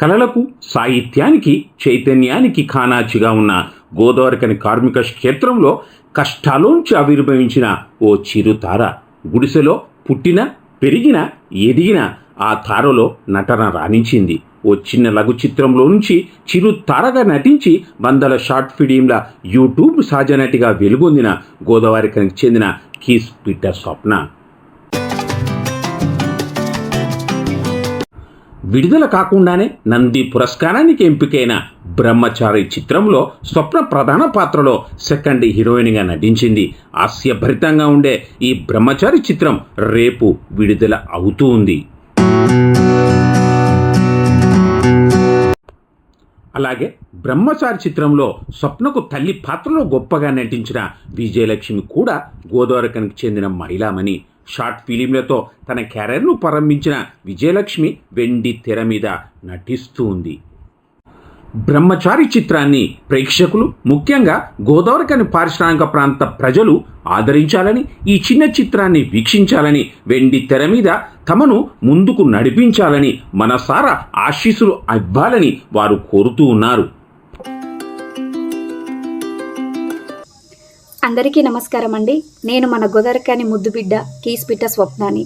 కళలకు సాహిత్యానికి చైతన్యానికి ఖానాచిగా ఉన్న గోదావరికని కార్మిక క్షేత్రంలో కష్టాలోంచి ఆవిర్భవించిన ఓ చిరుతార. గుడిసెలో పుట్టిన పెరిగిన ఎదిగిన ఆ తారలో నటన రాణించింది. ఓ చిన్న లఘు చిత్రంలో నుంచి చిరు తారగా నటించి వందల షార్ట్ ఫిలింల యూట్యూబ్ సహజనటిగా వెలుగొందిన గోదావరికనికి చెందిన కీస్ పీటర్ స్వప్న. విడుదల కాకుండానే నంది పురస్కారానికి ఎంపికైన బ్రహ్మచారి చిత్రంలో స్వప్న ప్రధాన పాత్రలో సెకండ్ హీరోయిన్గా నటించింది. హాస్యభరితంగా ఉండే ఈ బ్రహ్మచారి చిత్రం రేపు విడుదల అవుతూ ఉంది. అలాగే బ్రహ్మచారి చిత్రంలో స్వప్నకు తల్లి పాత్రలో గొప్పగా నటించిన విజయలక్ష్మి కూడా గోదావరికనికి చెందిన మహిళామణి షార్ట్ ఫిలింలతో తన కెరీర్ను ప్రారంభించిన విజయలక్ష్మి వెండి తెర మీద నటిస్తూ ఉంది. బ్రహ్మచారి చిత్రాన్ని ప్రేక్షకులు ముఖ్యంగా గోదావరికని పారిశ్రామిక ప్రాంత ప్రజలు ఆదరించాలని ఈ చిన్న చిత్రాన్ని వీక్షించాలని వెండి తెర మీద తమను ముందుకు నడిపించాలని మనసారా ఆశీస్సులు ఇవ్వాలని వారు కోరుతూ ఉన్నారు. అందరికీ నమస్కారం అండి. నేను మన గోదరకాని ముద్దు బిడ్డ కీస్పిట్ట స్వప్నాని.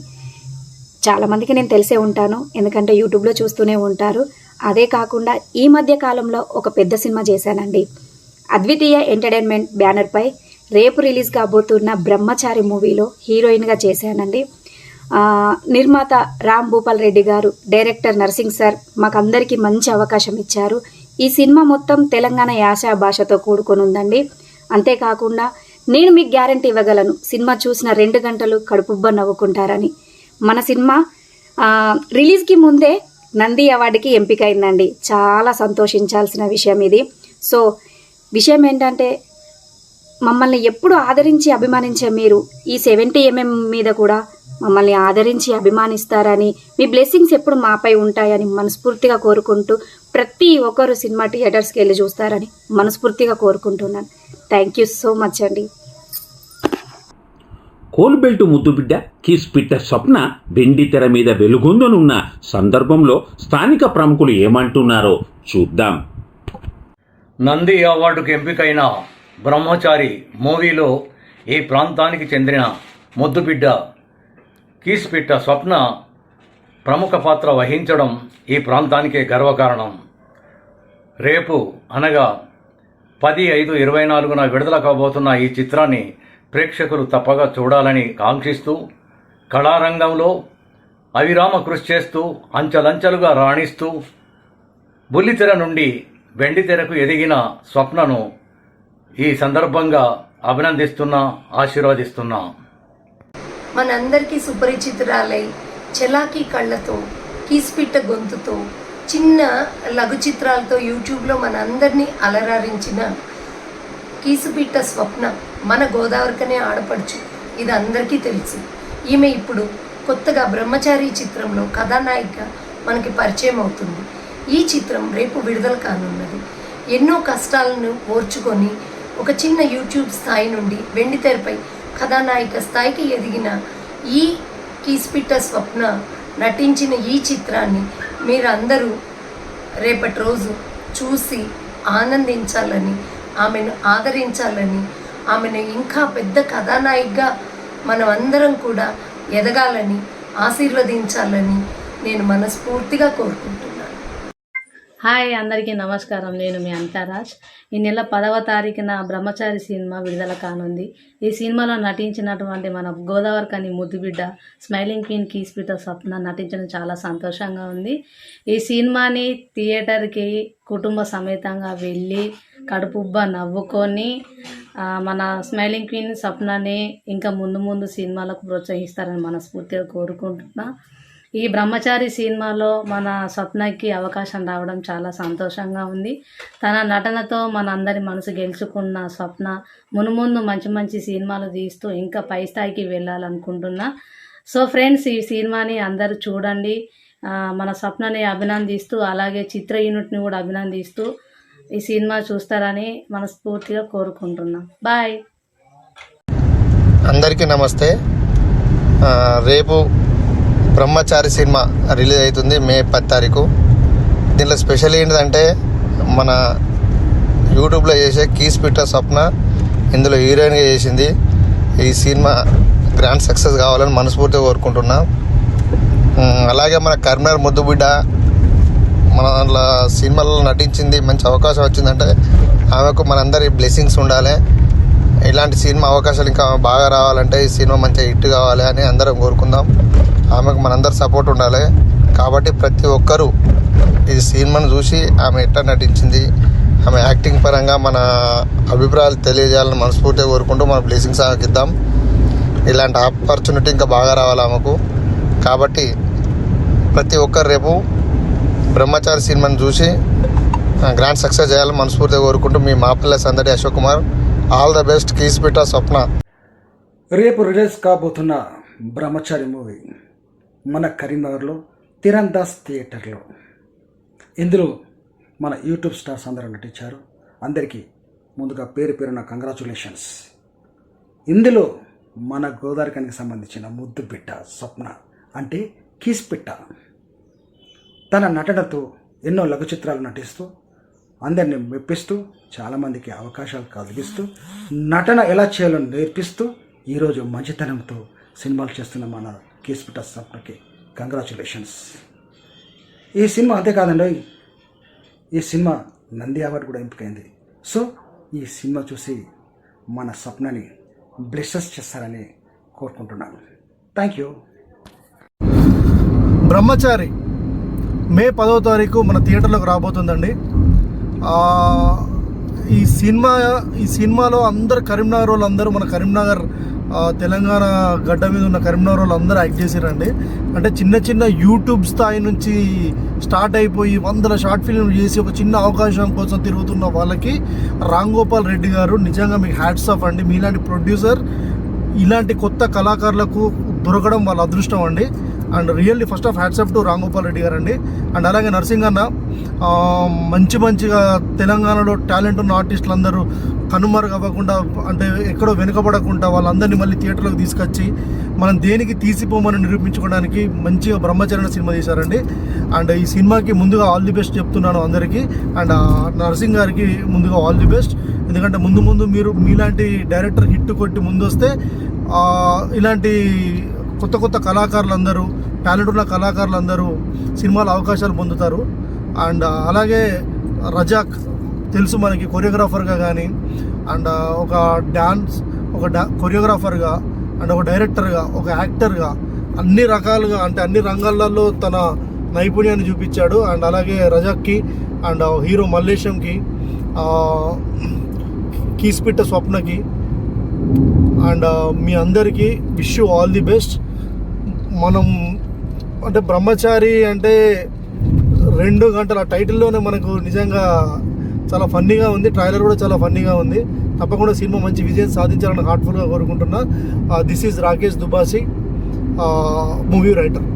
చాలామందికి నేను తెలిసే ఉంటాను ఎందుకంటే యూట్యూబ్లో చూస్తూనే ఉంటారు. అదే కాకుండా ఈ మధ్య కాలంలో ఒక పెద్ద సినిమా చేశానండి. అద్వితీయ ఎంటర్టైన్మెంట్ బ్యానర్పై రేపు రిలీజ్ కాబోతున్న బ్రహ్మచారి మూవీలో హీరోయిన్గా చేశానండి. నిర్మాత రామ్ భూపాల్ రెడ్డి గారు డైరెక్టర్ నర్సింగ్ సార్ మాకందరికీ మంచి అవకాశం ఇచ్చారు. ఈ సినిమా మొత్తం తెలంగాణ యాస భాషతో కూడుకొని ఉందండి. అంతేకాకుండా నేను మీకు గ్యారంటీ ఇవ్వగలను. సినిమా చూసిన రెండు గంటలు కడుపుబ్బ నవ్వుకుంటారని. మన సినిమా రిలీజ్కి ముందే నంది అవార్డుకి ఎంపిక అయిందండి చాలా సంతోషించాల్సిన విషయం ఇది. సో విషయం ఏంటంటే మమ్మల్ని ఎప్పుడు ఆదరించి అభిమానించే మీరు ఈ సెవెంటీ ఎంఎం మీద కూడా మమ్మల్ని ఆదరించి అభిమానిస్తారని మీ బ్లెస్సింగ్స్ ఎప్పుడు మాపై ఉంటాయని మనస్ఫూర్తిగా కోరుకుంటూ ప్రతి ఒక్కరు సినిమా థియేటర్స్కి వెళ్ళి చూస్తారని మనస్ఫూర్తిగా కోరుకుంటున్నాను. థ్యాంక్ యూ సో మచ్ అండి. కోల్బెల్ట్ ముద్దుబిడ్డ కిస్ పిట్టర్ స్వప్న వెండి తెర మీద వెలుగొందనున్న సందర్భంలో స్థానిక ప్రముఖులు ఏమంటున్నారో చూద్దాం. నంది అవార్డుకు ఎంపికైన బ్రహ్మచారి మూవీలో ఈ ప్రాంతానికి చెందిన ముద్దుబిడ్డ కీస్పిట్ట స్వప్న ప్రముఖ పాత్ర వహించడం ఈ ప్రాంతానికే గర్వకారణం. రేపు అనగా పది ఐదు ఇరవై నాలుగున విడుదల కాబోతున్న ఈ చిత్రాన్ని ప్రేక్షకులు తప్పగా చూడాలని కాంక్షిస్తూ కళారంగంలో అవిరామ కృషి చేస్తూ అంచెలంచెలుగా రాణిస్తూ బుల్లితెర నుండి వెండితెరకు ఎదిగిన స్వప్నను ఈ సందర్భంగా అభినందిస్తున్నా ఆశీర్వదిస్తున్నా. మనందరికీ సుపరిచితురాలై చలాకీ కళ్ళతో కీస్పిట్ట గొంతుతో చిన్న లఘు చిత్రాలతో యూట్యూబ్లో మనందరినీ అలరారించిన కీసుపిట్ట స్వప్న మన గోదావరికనే ఆడపడుచు. ఇది అందరికీ తెలుసు. ఈమె ఇప్పుడు కొత్తగా బ్రహ్మచారి చిత్రంలో కథానాయిక మనకి పరిచయం అవుతుంది. ఈ చిత్రం రేపు విడుదల కానున్నది. ఎన్నో కష్టాలను ఓర్చుకొని ఒక చిన్న యూట్యూబ్ స్థాయి నుండి వెండితెరపై కథానాయిక స్థాయికి ఎదిగిన ఈ కీస్పిట్ట స్వప్న నటించిన ఈ చిత్రాన్ని మీరందరూ రేపటి రోజు చూసి ఆనందించాలని ఆమెను ఆదరించాలని ఆమెను ఇంకా పెద్ద కథానాయికగా మనం అందరం కూడా ఎదగాలని ఆశీర్వదించాలని నేను మనస్ఫూర్తిగా కోరుకుంటున్నాను. హాయ్ అందరికీ నమస్కారం. నేను మీ అంతారాజ్. ఈ నెల పదవ తారీఖున బ్రహ్మచారి సినిమా విడుదల కానుంది. ఈ సినిమాలో నటించినటువంటి మన గోదావరి కని ముద్దుబిడ్డ స్మైలింగ్ క్వీన్ కీస్పిట స్వప్న నటించడం చాలా సంతోషంగా ఉంది. ఈ సినిమాని థియేటర్కి కుటుంబ సమేతంగా వెళ్ళి కడుపుబ్బ నవ్వుకొని మన స్మైలింగ్ క్వీన్ స్వప్నని ఇంకా ముందు ముందు సినిమాలకు ప్రోత్సహిస్తారని మనస్ఫూర్తిగా కోరుకుంటున్నా. ఈ బ్రహ్మచారి సినిమాలో మన స్వప్నకి అవకాశం రావడం చాలా సంతోషంగా ఉంది. తన నటనతో మన అందరి మనసు గెలుచుకున్న స్వప్న మునుముందు మంచి మంచి సినిమాలు తీస్తూ ఇంకా పై స్థాయికి వెళ్ళాలనుకుంటున్నా. సో ఫ్రెండ్స్ ఈ సినిమాని అందరూ చూడండి. మన స్వప్నని అభినందిస్తూ అలాగే చిత్ర యూనిట్ని కూడా అభినందిస్తూ ఈ సినిమా చూస్తారని మనస్ఫూర్తిగా కోరుకుంటున్నాం. బాయ్. అందరికీ నమస్తే. రేపు బ్రహ్మచారి సినిమా రిలీజ్ అవుతుంది మే పది తారీఖు. దీనిలో స్పెషల్ ఏంటంటే మన యూట్యూబ్లో చేసే కీస్ పిట్ట స్వప్న ఇందులో హీరోయిన్గా చేసింది. ఈ సినిమా గ్రాండ్ సక్సెస్ కావాలని మనస్ఫూర్తిగా కోరుకుంటున్నా. అలాగే మన కరీంనగర్ ముద్దుబిడ్డ మన దాంట్లో సినిమాలో నటించింది మంచి అవకాశం వచ్చిందంటే ఆమెకు మనందరి బ్లెస్సింగ్స్ ఉండాలి. ఇలాంటి సినిమా అవకాశాలు ఇంకా బాగా రావాలంటే ఈ సినిమా మంచిగా హిట్ కావాలి అని అందరం కోరుకుందాం. ఆమెకు మనందరి సపోర్ట్ ఉండాలి. కాబట్టి ప్రతి ఒక్కరూ ఈ సినిమాను చూసి ఆమె ఎట్లా నటించింది ఆమె యాక్టింగ్ పరంగా మన అభిప్రాయాలు తెలియజేయాలని మనస్ఫూర్తిగా కోరుకుంటూ మన బ్లెస్సింగ్స్ ఆమెకి ఇద్దాం. ఇలాంటి ఆపర్చునిటీ ఇంకా బాగా రావాలి ఆమెకు. కాబట్టి ప్రతి ఒక్కరు రేపు బ్రహ్మచారి సినిమాను చూసి గ్రాండ్ సక్సెస్ చేయాలని మనస్ఫూర్తిగా కోరుకుంటూ మీ మాపల్లె సందడి Ashok Kumar. All the best కీస్పిట Swapna. రేపు రిలీజ్ కాబోతున్న బ్రహ్మచారి మూవీ. మన కరీంనగర్లో తిరందాస్ థియేటర్లో. ఇందులో మన యూట్యూబ్ స్టార్స్ అందరూ నటించారు. అందరికీ ముందుగా పేరు పేరున కంగ్రాచులేషన్స్. ఇందులో మన గోదావరికానికి సంబంధించిన ముద్దు బిడ్డ స్వప్న అంటే కీస్ పిట్ట. తన నటనతో ఎన్నో లఘు చిత్రాలు నటిస్తూ అందరిని మెప్పిస్తూ చాలామందికి అవకాశాలు కలిగిస్తూ నటన ఎలా చేయాలో నేర్పిస్తూ ఈరోజు మంచితనంతో సినిమాలు చేస్తున్న మన కేసుపిట స్వప్నకి కంగ్రాచులేషన్స్ ఈ సినిమా అంతేకాదండి ఈ సినిమా నంది అవార్డు కూడా ఎంపికైంది. సో ఈ సినిమా చూసి మన స్వప్నని బ్లెస్సెస్ చేస్తారని కోరుకుంటున్నాను. థ్యాంక్ యూ బ్రహ్మచారి మే పదవ తారీఖు మన థియేటర్లోకి రాబోతుందండి. ఈ సినిమా ఈ సినిమాలో అందరు కరీంనగర్ వాళ్ళు అందరూ మన కరీంనగర్ తెలంగాణ గడ్డ మీద ఉన్న కరీంనగర్ వాళ్ళు అందరూ యాక్ట్ చేశారండి అంటే చిన్న చిన్న యూట్యూబ్ స్థాయి నుంచి స్టార్ట్ అయిపోయి వందల షార్ట్ ఫిల్మ్ చేసి ఒక చిన్న అవకాశం కోసం తిరుగుతున్న వాళ్ళకి రామ్ గోపాల్ రెడ్డి గారు నిజంగా మీకు హ్యాట్స్ ఆఫ్ అండి. మీలాంటి ప్రొడ్యూసర్ ఇలాంటి కొత్త కళాకారులకు దొరకడం వాళ్ళ అదృష్టం అండి. And really first of hats off to Ramgopal Reddy garu అండి అండ్ అలాగే నర్సింగ్ అన్న మంచి మంచిగా తెలంగాణలో టాలెంట్ ఉన్న ఆర్టిస్టులు అందరూ కనుమరుగు అవ్వకుండా అంటే ఎక్కడో వెనుకబడకుండా వాళ్ళందరినీ మళ్ళీ థియేటర్లోకి తీసుకొచ్చి మనం దేనికి తీసిపోమని నిరూపించుకోవడానికి మంచిగా బ్రహ్మచరణ సినిమా తీశారండి. అండ్ ఈ సినిమాకి ముందుగా ఆల్ ది బెస్ట్ చెప్తున్నాను అందరికీ. అండ్ నర్సింగ్ గారికి ముందుగా ఆల్ ది బెస్ట్. ఎందుకంటే ముందు ముందు మీరు మీలాంటి డైరెక్టర్ హిట్ కొట్టి ముందు వస్తే ఇలాంటి కొత్త కొత్త కళాకారులందరూ టాలెంట్ ఉన్న కళాకారులందరూ సినిమాల అవకాశాలు పొందుతారు. అండ్ అలాగే రజాక్ తెలుసు మనకి కొరియోగ్రాఫర్గా కానీ అండ్ ఒక డ్యాన్స్ ఒక డా కొరియోగ్రాఫర్గా అండ్ ఒక డైరెక్టర్గా ఒక యాక్టర్గా అన్ని రకాలుగా అంటే అన్ని రంగాలలో తన నైపుణ్యాన్ని చూపించాడు. అండ్ అలాగే రజాక్కి అండ్ హీరో మల్లేశంకి కీస్పిట్ట స్వప్నకి అండ్ మీ అందరికీ wish you all the best. మనం అంటే బ్రహ్మచారి అంటే రెండు గంటల టైటిల్లోనే మనకు నిజంగా చాలా ఫన్నీగా ఉంది ట్రైలర్ కూడా చాలా ఫన్నీగా ఉంది. తప్పకుండా సినిమా మంచి విజయం సాధించాలని హార్ట్ఫుల్గా కోరుకుంటున్నా. This is Rakesh Dubasi movie writer